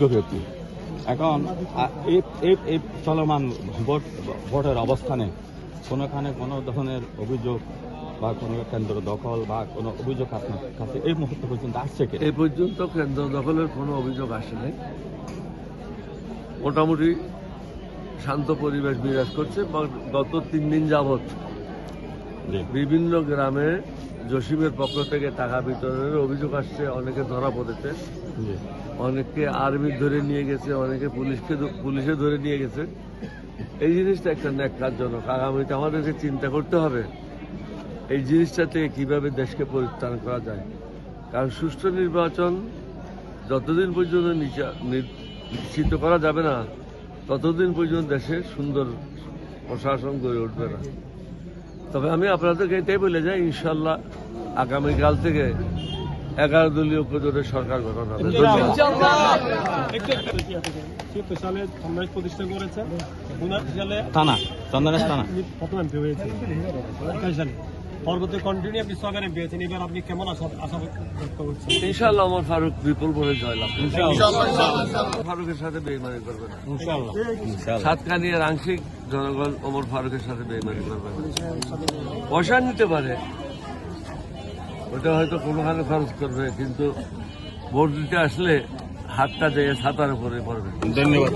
ব্যক্তি এখন এই চলমান ভোট ভোটের অবস্থানে কোনোখানে কোনো ধরনের অভিযোগ বা কোনো কেন্দ্র দখল বা কোনো অভিযোগ আপনার কাছে এই মুহূর্ত পর্যন্ত আসছে কি এই পর্যন্ত কেন্দ্র দখলের কোনো অভিযোগ আসেনি মোটামুটি শান্ত পরিবেশ বিরাজ করছে গত তিন দিন যাবৎ বিভিন্ন গ্রামে জসিমের পক্ষ থেকে টাকা বিতরণের অভিযোগ আসছে অনেকে ধরা পড়েছে। জি। অনেককে আর্মি ধরে নিয়ে গেছে অনেকে পুলিশকে পুলিশে ধরে নিয়ে গেছে। এই জিনিসটা একটা ন্যাক্কারজনক। আগামীতে আমাদেরকে চিন্তা করতে হবে এই জিনিসটা থেকে কীভাবে দেশকে পরিত্রাণ করা যায়। কারণ সুষ্ঠু নির্বাচন যতদিন পর্যন্ত নিশ্চিত করা যাবে না ততদিন পর্যন্ত দেশে সুন্দর প্রশাসন গড়ে উঠবে না। তবে আমি আপনাদেরকে এটাই বলে যাই ইনশাল্লাহ আগামীকাল থেকে এগারো দলীয় জোটের সরকার গঠন হবে। সালে সমাজ প্রতিষ্ঠা করেছে। সালে থানা চন্দনেশ থানা। আপনি এমপি হয়েছেন। সালে। পরবর্তী কন্টিনিউ আপনি সরকার এমপি হয়েছেন। এবার আপনি কেমন আশা আশা করছেন? ইনশাল্লাহ আমার ফারুক বিপুল জয়লাভ। ফারুকের সাথে বেইমানি করবে না। ইনশাআল্লাহ। সাতকানিয়ার আংশিক জনগণ ওমর ফারুকের সাথে বেমানি করবে। পয়সা নিতে পারে। ওটা হয়তো কোনোখানে খরচ করবে, কিন্তু ভোট দিতে আসলে হাতটা যেয়ে ছাতার উপরে পড়বে। ধন্যবাদ।